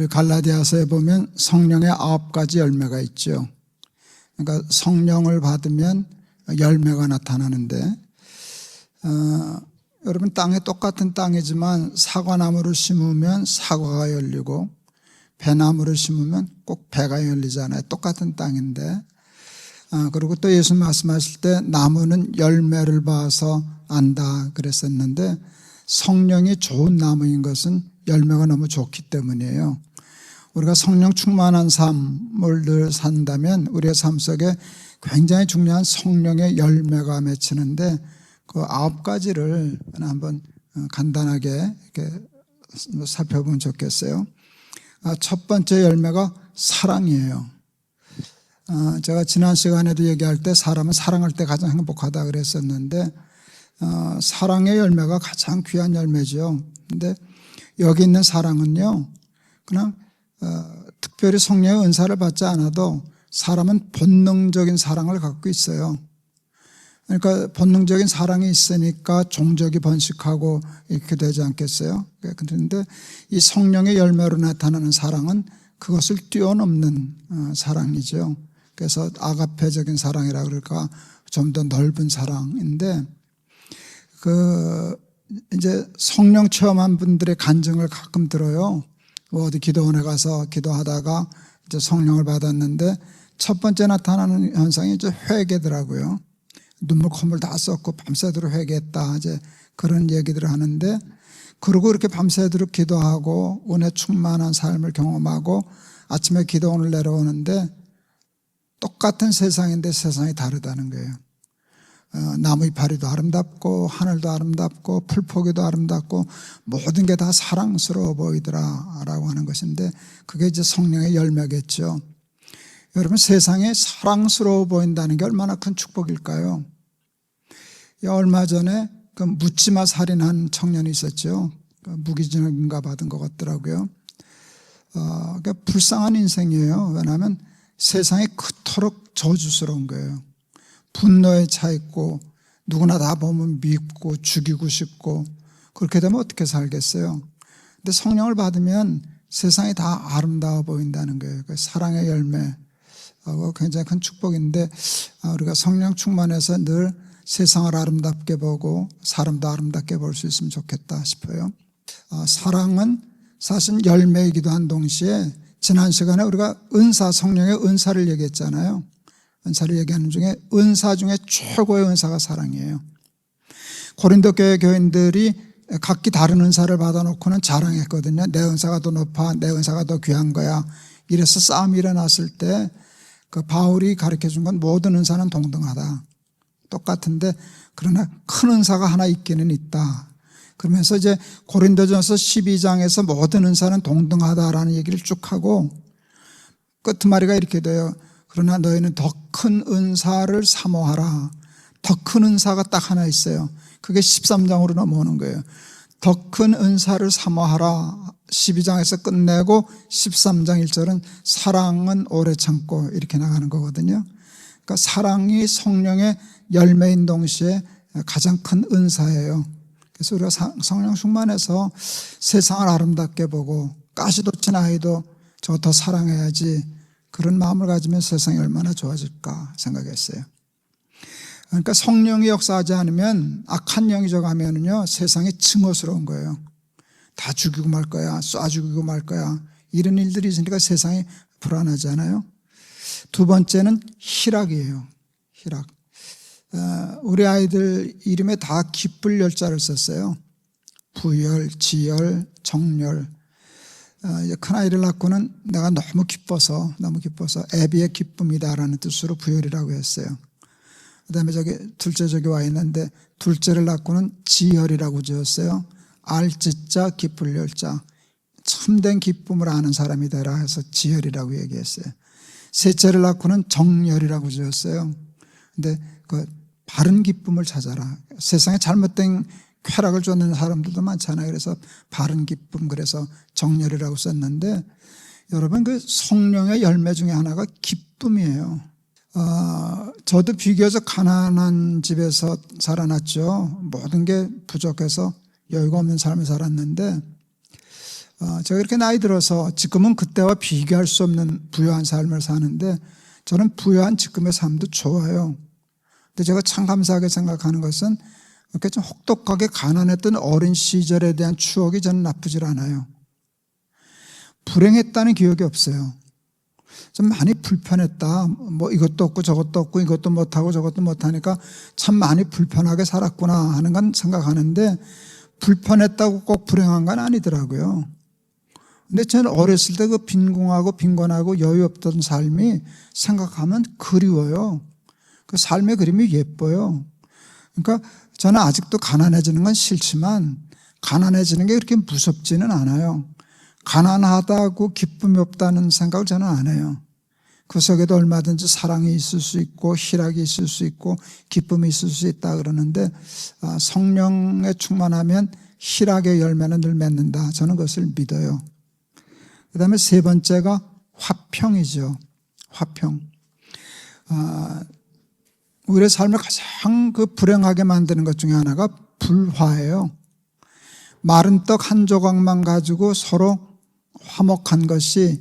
우리 갈라디아서에 보면 성령의 아홉 가지 열매가 있죠. 그러니까 성령을 받으면 열매가 나타나는데, 어, 여러분 땅에 똑같은 땅이지만 사과나무를 심으면 사과가 열리고 배나무를 심으면 꼭 배가 열리잖아요. 똑같은 땅인데. 아, 그리고 또 예수 말씀하실 때 나무는 열매를 봐서 안다 그랬었는데 성령이 좋은 나무인 것은 열매가 너무 좋기 때문이에요. 우리가 성령 충만한 삶을 늘 산다면 우리의 삶 속에 굉장히 중요한 성령의 열매가 맺히는데 그 아홉 가지를 한번 간단하게 이렇게 살펴보면 좋겠어요. 아, 첫 번째 열매가 사랑이에요. 아, 제가 지난 시간에도 얘기할 때 사람은 사랑할 때 가장 행복하다 그랬었는데 어, 사랑의 열매가 가장 귀한 열매죠. 근데 여기 있는 사랑은요, 그냥 어, 특별히 성령의 은사를 받지 않아도 사람은 본능적인 사랑을 갖고 있어요. 그러니까 본능적인 사랑이 있으니까 종족이 번식하고 이렇게 되지 않겠어요? 그런데 이 성령의 열매로 나타나는 사랑은 그것을 뛰어넘는 어, 사랑이죠. 그래서 아가페적인 사랑이라 그럴까 좀 더 넓은 사랑인데 그 이제 성령 체험한 분들의 간증을 가끔 들어요. 뭐 어디 기도원에 가서 기도하다가 이제 성령을 받았는데 첫 번째 나타나는 현상이 이제 회개더라고요. 눈물 콧물 다 쏟고 밤새도록 회개했다. 이제 그런 얘기들을 하는데 그러고 이렇게 밤새도록 기도하고 은혜 충만한 삶을 경험하고 아침에 기도원을 내려오는데 똑같은 세상인데 세상이 다르다는 거예요. 어, 나무 이파리도 아름답고 하늘도 아름답고 풀포기도 아름답고 모든 게 다 사랑스러워 보이더라라고 하는 것인데 그게 이제 성령의 열매겠죠. 여러분 세상에 사랑스러워 보인다는 게 얼마나 큰 축복일까요? 얼마 전에 그 묻지마 살인한 청년이 있었죠. 그 무기징역인가 받은 것 같더라고요. 어, 그러니까 불쌍한 인생이에요. 왜냐하면 세상이 그토록 저주스러운 거예요. 분노에 차 있고 누구나 다 보면 밉고 죽이고 싶고 그렇게 되면 어떻게 살겠어요? 근데 성령을 받으면 세상이 다 아름다워 보인다는 거예요. 그 사랑의 열매. 하고 굉장히 큰 축복인데 아, 우리가 성령 충만해서 늘 세상을 아름답게 보고 사람도 아름답게 볼 수 있으면 좋겠다 싶어요. 아, 사랑은 사실 열매이기도 한 동시에 지난 시간에 우리가 은사 성령의 은사를 얘기했잖아요. 은사를 얘기하는 중에 은사 중에 최고의 은사가 사랑이에요. 고린도 교회 교인들이 각기 다른 은사를 받아놓고는 자랑했거든요. 내 은사가 더 높아, 내 은사가 더 귀한 거야. 이래서 싸움이 일어났을 때 그 바울이 가르쳐 준 건 모든 은사는 동등하다. 똑같은데 그러나 큰 은사가 하나 있기는 있다. 그러면서 이제 고린도전서 12장에서 모든 은사는 동등하다라는 얘기를 쭉 하고 끝마리가 이렇게 돼요. 그러나 너희는 더 큰 은사를 사모하라. 더 큰 은사가 딱 하나 있어요. 그게 13장으로 넘어오는 거예요. 더 큰 은사를 사모하라. 12장에서 끝내고 13장 1절은 사랑은 오래 참고 이렇게 나가는 거거든요. 그러니까 사랑이 성령의 열매인 동시에 가장 큰 은사예요. 그래서 우리가 성령 충만해서 세상을 아름답게 보고 가시도 친 아이도 저 더 사랑해야지 그런 마음을 가지면 세상이 얼마나 좋아질까 생각했어요. 그러니까 성령이 역사하지 않으면 악한 영이 저가면은요 세상이 증오스러운 거예요. 다 죽이고 말 거야, 쏴 죽이고 말 거야. 이런 일들이 있으니까 세상이 불안하잖아요. 두 번째는 희락이에요. 희락. 어, 우리 아이들 이름에 다 기쁠 열자를 썼어요. 부열, 지열, 정열. 어, 큰아이를 낳고는 내가 너무 기뻐서, 너무 기뻐서 애비의 기쁨이다라는 뜻으로 부열이라고 했어요. 그 다음에 저기 둘째 저기 와 있는데 둘째를 낳고는 지열이라고 지었어요. 알지자 기쁠 열자. 참된 기쁨을 아는 사람이 되라 해서 지열이라고 얘기했어요. 셋째를 낳고는 정열이라고 지었어요. 근데 그 바른 기쁨을 찾아라. 세상에 잘못된 쾌락을 쫓는 사람들도 많잖아요. 그래서 바른 기쁨, 그래서 정열이라고 썼는데 여러분 그 성령의 열매 중에 하나가 기쁨이에요. 어, 저도 비교적 가난한 집에서 살아났죠. 모든 게 부족해서 여유가 없는 삶을 살았는데 어, 제가 이렇게 나이 들어서 지금은 그때와 비교할 수 없는 부유한 삶을 사는데 저는 부유한 지금의 삶도 좋아요. 근데 제가 참 감사하게 생각하는 것은 이렇게 좀 혹독하게 가난했던 어린 시절에 대한 추억이 저는 나쁘질 않아요. 불행했다는 기억이 없어요. 좀 많이 불편했다. 뭐 이것도 없고 저것도 없고 이것도 못하고 저것도 못하니까 참 많이 불편하게 살았구나 하는 건 생각하는데 불편했다고 꼭 불행한 건 아니더라고요. 근데 저는 어렸을 때 그 빈궁하고 빈곤하고 여유 없던 삶이 생각하면 그리워요. 그 삶의 그림이 예뻐요. 그러니까 저는 아직도 가난해지는 건 싫지만 가난해지는 게 그렇게 무섭지는 않아요. 가난하다고 기쁨이 없다는 생각을 저는 안 해요. 그 속에도 얼마든지 사랑이 있을 수 있고 희락이 있을 수 있고 기쁨이 있을 수 있다 그러는데 아, 성령에 충만하면 희락의 열매는 늘 맺는다. 저는 그것을 믿어요. 그 다음에 세 번째가 화평이죠. 화평. 아, 우리의 삶을 가장 그 불행하게 만드는 것 중에 하나가 불화예요. 마른 떡 한 조각만 가지고 서로 화목한 것이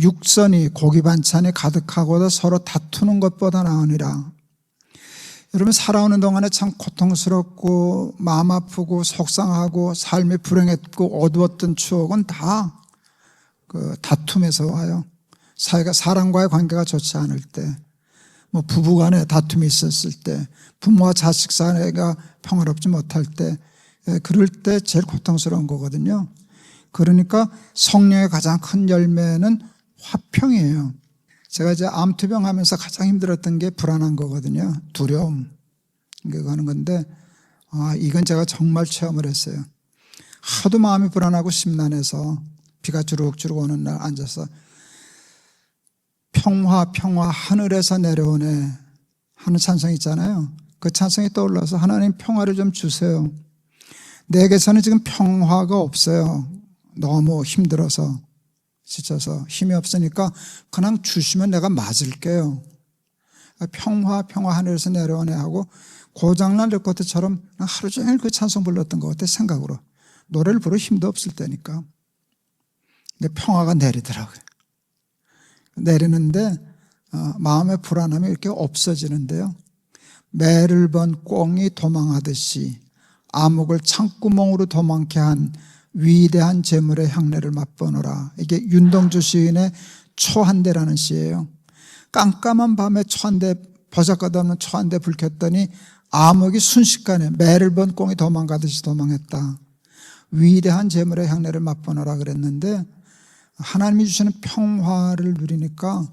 육선이 고기 반찬이 가득하고도 서로 다투는 것보다 나으니라. 여러분 살아오는 동안에 참 고통스럽고 마음 아프고 속상하고 삶이 불행했고 어두웠던 추억은 다 그 다툼에서 와요. 사회가 사람과의 관계가 좋지 않을 때, 뭐 부부 간에 다툼이 있었을 때, 부모와 자식 사이가 평화롭지 못할 때, 예, 그럴 때 제일 고통스러운 거거든요. 그러니까 성령의 가장 큰 열매는 화평이에요. 제가 이제 암투병 하면서 가장 힘들었던 게 불안한 거거든요. 두려움. 이거 하는 건데, 아, 이건 제가 정말 체험을 했어요. 하도 마음이 불안하고 심란해서 비가 주룩주룩 오는 날 앉아서 평화, 평화, 하늘에서 내려오네. 하는 찬성 있잖아요. 그 찬성이 떠올라서 하나님 평화를 좀 주세요. 내게서는 지금 평화가 없어요. 너무 힘들어서 지쳐서 힘이 없으니까 그냥 주시면 내가 맞을게요. 평화 평화 하늘에서 내려오네 하고 고장난 레코드처럼 하루 종일 그 찬송 불렀던 것 같아 생각으로 노래를 부를 힘도 없을 때니까 근데 평화가 내리더라고요. 내리는데 어, 마음의 불안함이 이렇게 없어지는데요. 매를 번 꽁이 도망하듯이 암흑을 창구멍으로 도망케 한 위대한 재물의 향내를 맛보노라. 이게 윤동주 시인의 초한대라는 시예요. 깜깜한 밤에 초한대 버섯가없는 초한대 불 켰더니 암흑이 순식간에 매를 번 꽁이 도망가듯이 도망했다. 위대한 재물의 향내를 맛보노라 그랬는데 하나님이 주시는 평화를 누리니까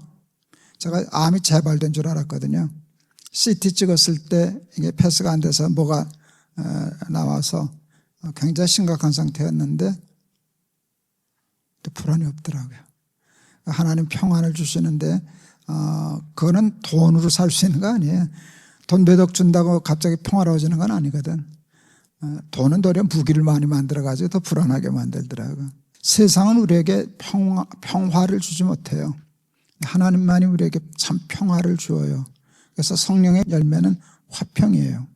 제가 암이 재발된 줄 알았거든요. CT 찍었을 때 이게 패스가 안 돼서 뭐가 어, 나와서 굉장히 심각한 상태였는데 또 불안이 없더라고요. 하나님 평안을 주시는데 어, 그거는 돈으로 살 수 있는 거 아니에요. 돈 몇 억 준다고 갑자기 평화로워지는 건 아니거든. 어, 돈은 도리어 무기를 많이 만들어가지고 더 불안하게 만들더라고요. 세상은 우리에게 평화, 평화를 주지 못해요. 하나님만이 우리에게 참 평화를 주어요. 그래서 성령의 열매는 화평이에요.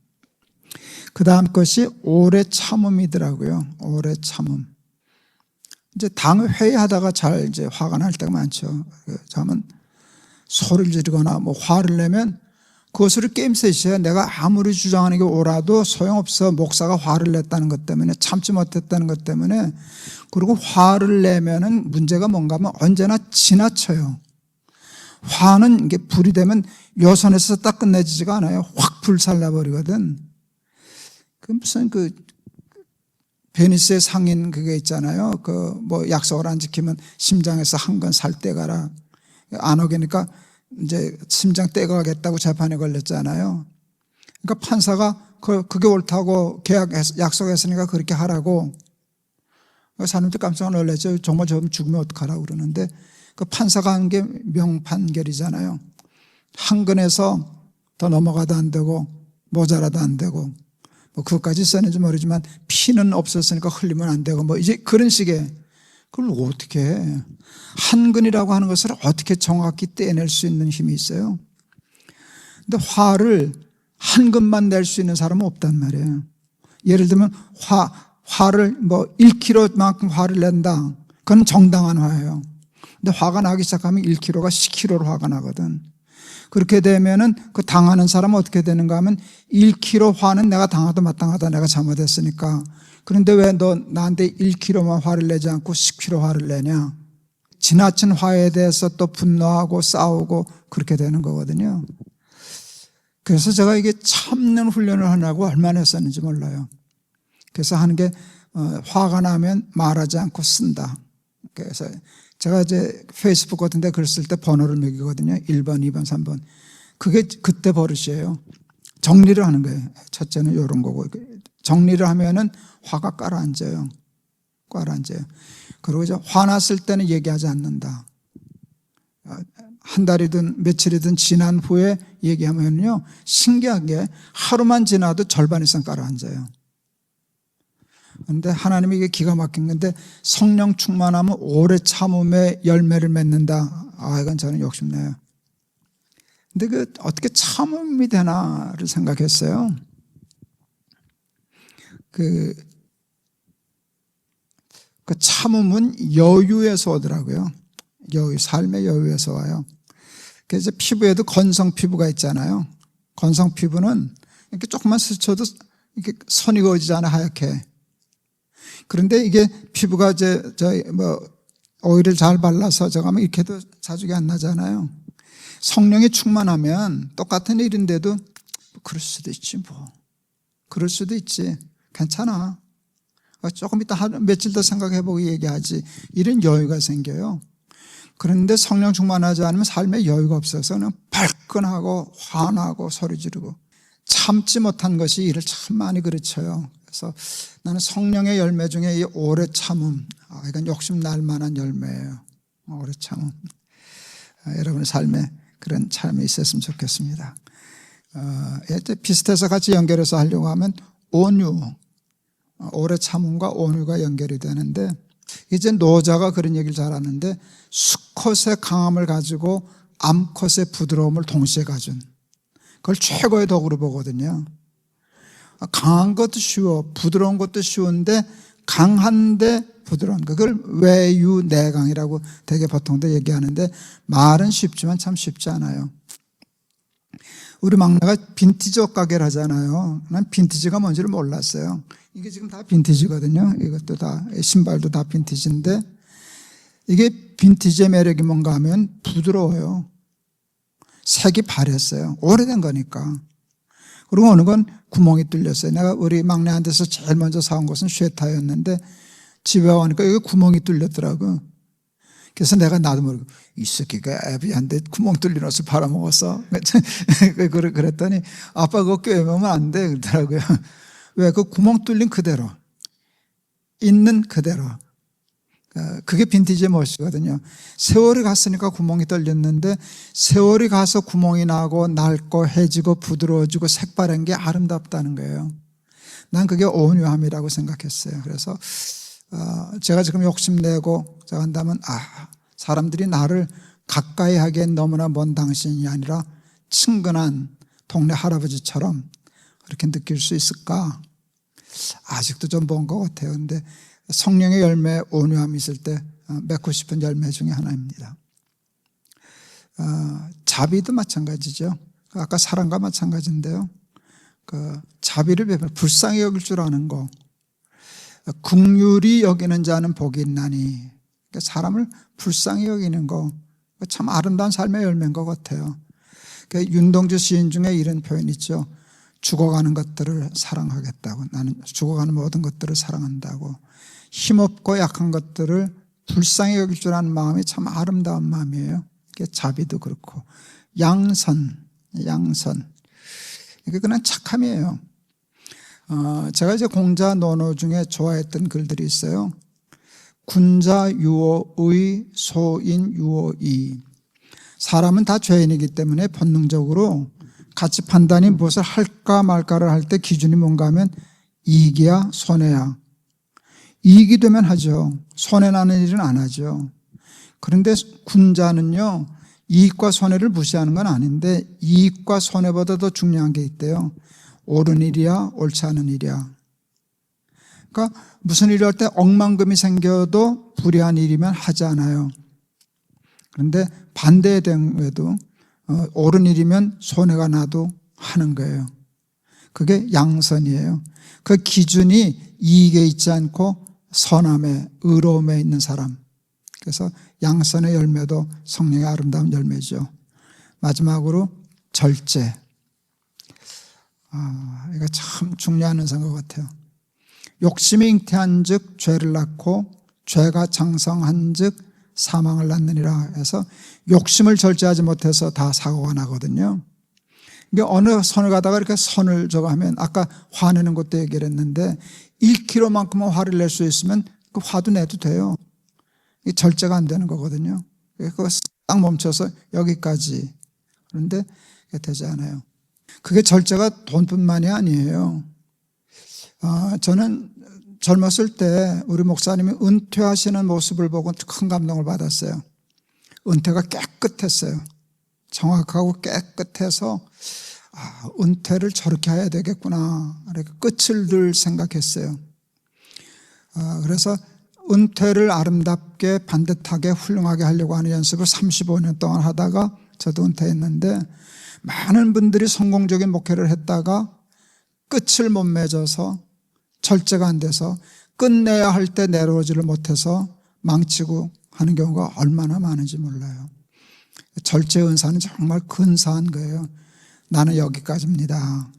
그 다음 것이 오래 참음이더라고요. 오래 참음. 이제 당 회의하다가 잘 이제 화가 날 때가 많죠. 그러면 소리를 지르거나 뭐 화를 내면 그것을 게임셋이에요. 내가 아무리 주장하는 게 옳아도 소용없어. 목사가 화를 냈다는 것 때문에 참지 못했다는 것 때문에 그리고 화를 내면은 문제가 뭔가 하면 언제나 지나쳐요. 화는 이게 불이 되면 여선에서 딱 끝내지지가 않아요. 확 불살라 버리거든. 그 무슨 그 베니스의 상인 그게 있잖아요. 그 뭐 약속을 안 지키면 심장에서 한 건 살때 가라. 안 오게니까 이제 심장 떼가겠다고 재판에 걸렸잖아요. 그러니까 판사가 그, 그게 옳다고 계약, 약속했으니까 그렇게 하라고. 사람들 깜짝 놀랐죠. 정말 저 죽으면 어떡하라고 그러는데 그 판사가 한 게 명판결이잖아요. 한 근에서 더 넘어가도 안 되고 모자라도 안 되고 뭐 그것까지 썼는지 모르지만 피는 없었으니까 흘리면 안 되고 뭐 이제 그런 식의 그걸 어떻게 해? 한근이라고 하는 것을 어떻게 정확히 떼낼 수 있는 힘이 있어요? 근데 화를 한근만 낼 수 있는 사람은 없단 말이에요. 예를 들면 화, 화를 뭐 1kg만큼 화를 낸다. 그건 정당한 화예요. 근데 화가 나기 시작하면 1kg가 10kg로 화가 나거든. 그렇게 되면은 그 당하는 사람은 어떻게 되는가 하면 1kg 화는 내가 당하도 마땅하다. 내가 잘못했으니까. 그런데 왜 너 나한테 1kg만 화를 내지 않고 10kg 화를 내냐? 지나친 화에 대해서 또 분노하고 싸우고 그렇게 되는 거거든요. 그래서 제가 이게 참는 훈련을 하려고 얼마나 했었는지 몰라요. 그래서 하는 게 어, 화가 나면 말하지 않고 쓴다. 그래서 제가 이제 페이스북 같은 데 글 쓸 때 번호를 매기거든요. 1번, 2번, 3번. 그게 그때 버릇이에요. 정리를 하는 거예요. 첫째는 이런 거고. 정리를 하면은 화가 깔아앉아요. 깔아앉아요. 그리고 이제 화났을 때는 얘기하지 않는다. 어, 한 달이든 며칠이든 지난 후에 얘기하면요. 신기하게 하루만 지나도 절반 이상 깔아앉아요. 그런데 하나님이 이게 기가 막힌 건데 성령 충만하면 오래 참음의 열매를 맺는다. 아, 이건 저는 욕심내요. 근데 그 어떻게 참음이 되나를 생각했어요. 그, 그 참음은 여유에서 오더라고요. 여유, 삶의 여유에서 와요. 그래서 피부에도 건성 피부가 있잖아요. 건성 피부는 이렇게 조금만 스쳐도 이렇게 선이 그어지잖아, 하얗게. 그런데 이게 피부가 이제 저 뭐 오일을 잘 발라서 저거 하면 이렇게도 자주게 안 나잖아요. 성령이 충만하면 똑같은 일인데도 뭐 그럴 수도 있지 뭐. 그럴 수도 있지. 괜찮아. 어, 조금 이따 하루, 며칠 더 생각해보고 얘기하지. 이런 여유가 생겨요. 그런데 성령 충만하지 않으면 삶에 여유가 없어서 그냥 발끈하고 화나고 소리 지르고 참지 못한 것이 일을 참 많이 그르쳐요. 그래서 나는 성령의 열매 중에 이 오래 참음, 아, 이건 욕심 날 만한 열매예요. 오래 참음. 아, 여러분의 삶에 그런 삶이 있었으면 좋겠습니다. 어, 비슷해서 같이 연결해서 하려고 하면 온유, 어, 오래 참음과 온유가 연결이 되는데 이제 노자가 그런 얘기를 잘 하는데 수컷의 강함을 가지고 암컷의 부드러움을 동시에 가진 그걸 최고의 덕으로 보거든요. 강한 것도 쉬워, 부드러운 것도 쉬운데 강한데 부드러운 거. 그걸 외유내강이라고 되게 보통 도 얘기하는데 말은 쉽지만 참 쉽지 않아요. 우리 막내가 빈티지 옷 가게를 하잖아요. 난 빈티지가 뭔지를 몰랐어요. 이게 지금 다 빈티지거든요. 이것도 다, 신발도 다 빈티지인데 이게 빈티지의 매력이 뭔가 하면 부드러워요. 색이 바랬어요. 오래된 거니까. 그리고 어느 건 구멍이 뚫렸어요. 내가 우리 막내한테서 제일 먼저 사온 것은 쉐타였는데 집에 와니까 여기 구멍이 뚫렸더라고. 그래서 내가 나도 모르고 이 새끼가 애비한테 구멍 옷을 팔아먹었어. 그랬더니 아빠 그거 꿰매면 안 돼. 그러더라고요. 왜? 그 구멍 뚫린 그대로. 있는 그대로. 어, 그게 빈티지의 멋이거든요. 세월이 갔으니까 구멍이 뚫렸는데 세월이 가서 구멍이 나고 낡고 해지고 부드러워지고 색바른 게 아름답다는 거예요. 난 그게 온유함이라고 생각했어요. 그래서 어, 제가 지금 욕심내고 한다면 아 사람들이 나를 가까이 하기엔 너무나 먼 당신이 아니라 친근한 동네 할아버지처럼 그렇게 느낄 수 있을까? 아직도 좀 먼 것 같아요. 근데 성령의 열매 온유함이 있을 때 어, 맺고 싶은 열매 중에 하나입니다. 어, 자비도 마찬가지죠. 아까 사랑과 마찬가지인데요. 그 자비를 배워 불쌍히 여길 줄 아는 거. 국률이 여기는 자는 복이 있나니. 그러니까 사람을 불쌍히 여기는 거. 참 아름다운 삶의 열매인 것 같아요. 그 윤동주 시인 중에 이런 표현 있죠. 죽어가는 것들을 사랑하겠다고. 나는 죽어가는 모든 것들을 사랑한다고. 힘없고 약한 것들을 불쌍히 여길 줄 아는 마음이 참 아름다운 마음이에요. 자비도 그렇고. 양선, 양선. 이게 그냥 착함이에요. 어, 제가 이제 공자 논어 중에 좋아했던 글들이 있어요. 군자 유어의 소인 유어이. 사람은 다 죄인이기 때문에 본능적으로 가치 판단이 무엇을 할까 말까를 할 때 기준이 뭔가 하면 이익이야, 손해야. 이익이 되면 하죠. 손해나는 일은 안 하죠. 그런데 군자는요, 이익과 손해를 무시하는 건 아닌데, 이익과 손해보다 더 중요한 게 있대요. 옳은 일이야, 옳지 않은 일이야. 그러니까 무슨 일을 할 때 억만금이 생겨도 불의한 일이면 하지 않아요. 그런데 반대의 경우에도 어, 옳은 일이면 손해가 나도 하는 거예요. 그게 양선이에요. 그 기준이 이익에 있지 않고 선함에 의로움에 있는 사람. 그래서 양선의 열매도 성령의 아름다운 열매죠. 마지막으로 절제. 아, 이거 참 중요한 은사인 것 같아요. 욕심이 잉태한 즉 죄를 낳고 죄가 장성한 즉 사망을 낳느니라 해서 욕심을 절제하지 못해서 다 사고가 나거든요. 이게 어느 선을 가다가 이렇게 선을 저거 하면 아까 화내는 것도 얘기를 했는데 1km만큼은 화를 낼 수 있으면 그 화도 내도 돼요. 이게 절제가 안 되는 거거든요. 그거 딱 멈춰서 여기까지. 그런데 되지 않아요. 그게 절제가 돈뿐만이 아니에요. 아, 저는 젊었을 때 우리 목사님이 은퇴하시는 모습을 보고 큰 감동을 받았어요. 은퇴가 깨끗했어요. 정확하고 깨끗해서 아, 은퇴를 저렇게 해야 되겠구나. 이렇게 끝을 늘 생각했어요. 아, 그래서 은퇴를 아름답게 반듯하게 훌륭하게 하려고 하는 연습을 35년 동안 하다가 저도 은퇴했는데 많은 분들이 성공적인 목회를 했다가 끝을 못 맺어서 절제가 안 돼서 끝내야 할 때 내려오지를 못해서 망치고 하는 경우가 얼마나 많은지 몰라요. 절제 은사는 정말 근사한 거예요. 나는 여기까지입니다.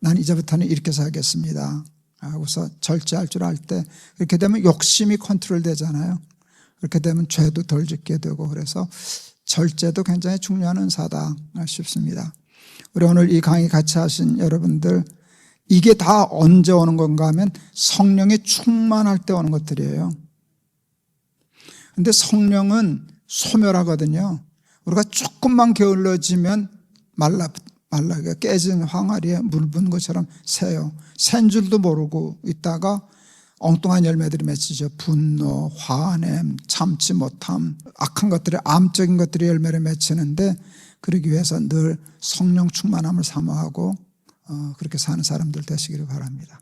나는 이제부터는 이렇게 살겠습니다. 하고서 절제할 줄 알때 그렇게 되면 욕심이 컨트롤 되잖아요. 그렇게 되면 죄도 덜 짓게 되고 그래서 절제도 굉장히 중요한 은사다 싶습니다. 우리 오늘 이 강의 같이 하신 여러분들 이게 다 언제 오는 건가 하면 성령이 충만할 때 오는 것들이에요. 근데 성령은 소멸하거든요. 우리가 조금만 게을러지면 말라, 말라, 깨진 항아리에 물 붓는 것처럼 새요. 샌 줄도 모르고 있다가 엉뚱한 열매들이 맺히죠. 분노, 화냄, 참지 못함, 악한 것들이, 암적인 것들이 열매를 맺히는데 그러기 위해서 늘 성령 충만함을 사모하고 어, 그렇게 사는 사람들 되시기를 바랍니다.